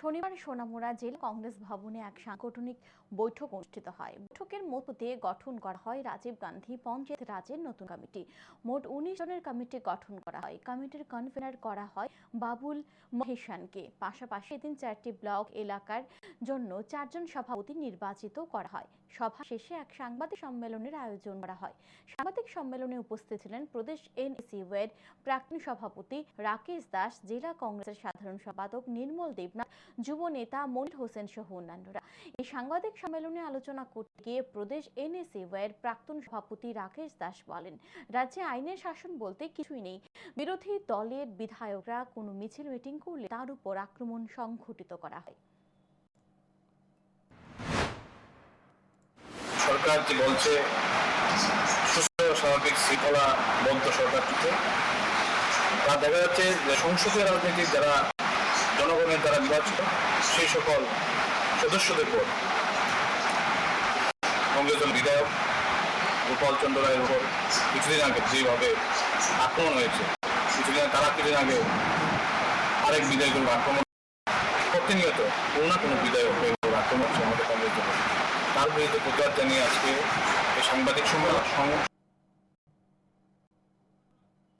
শনিবার সোনামুড়া জেলা কংগ্রেস ভবনে এক সাংগঠনিক বৈঠক অনুষ্ঠিত হয়। বৈঠকের মধ্য গঠন করা হয় রাজীব গান্ধী পঞ্চায়েত রাজের নতুন কমিটি। মোট উনিশ জনের কমিটি গঠন করা হয়। কমিটির কনভেনার করা হয় বাবুল মহেশানকে। পাশাপাশি এদিন চারটি ব্লক এলাকার জন্য চারজন সভাপতি নির্বাচিত করা হয়। সভা শেষে এক সাংবাদিক সম্মেলনের আয়োজন করা হয়। সাংবাদিক সম্মেলনে উপস্থিত ছিলেন প্রদেশ এনএসইউ এর প্রাক্তন সভাপতি রাকেশ দাস, জেলা কংগ্রেসের সাধারণ সম্পাদক নির্মল দেবনাথ যুব নেতা মনির হোসেন সহ অন্যান্যরা। এই সাংবাদিক সম্মেলনে আলোচনা করতে গিয়ে প্রদেশ এনএসইউ এর প্রাক্তন সভাপতি রাকেশ দাস বলেন, রাজ্যে আইনের শাসন বলতে কিছুই নেই। বিরোধী দলের বিধায়করা কোনো মিছিল মিটিং করলে তার উপর আক্রমণ সংঘটিত করা হয়। সরকার যে বলছে? সুস্থ স্বাভাবিক শৃঙ্খলা বদ্ধ সরকার তা দেখা যাচ্ছে সংসদীয় রাজনীতির যারা জনগণের দ্বারা নির্বাচিত সেই সকল সদস্যদের উপর। কংগ্রেস দল বিধায়ক গোপাল চন্দ্র রায়ের উপর কিছুদিন আগে যেভাবে আক্রমণ হয়েছে, কিছুদিন তারা কিছুদিন আগে আরেক বিধায়কের আক্রমণ প্রতিনিয়ত কোনো না কোনো বিধায়কের উপর আক্রমণ হচ্ছে আমাদের কংগ্রেস তার বিরুদ্ধে প্রতিবাদ জানিয়ে আজকে এই সাংবাদিক সম্মেলন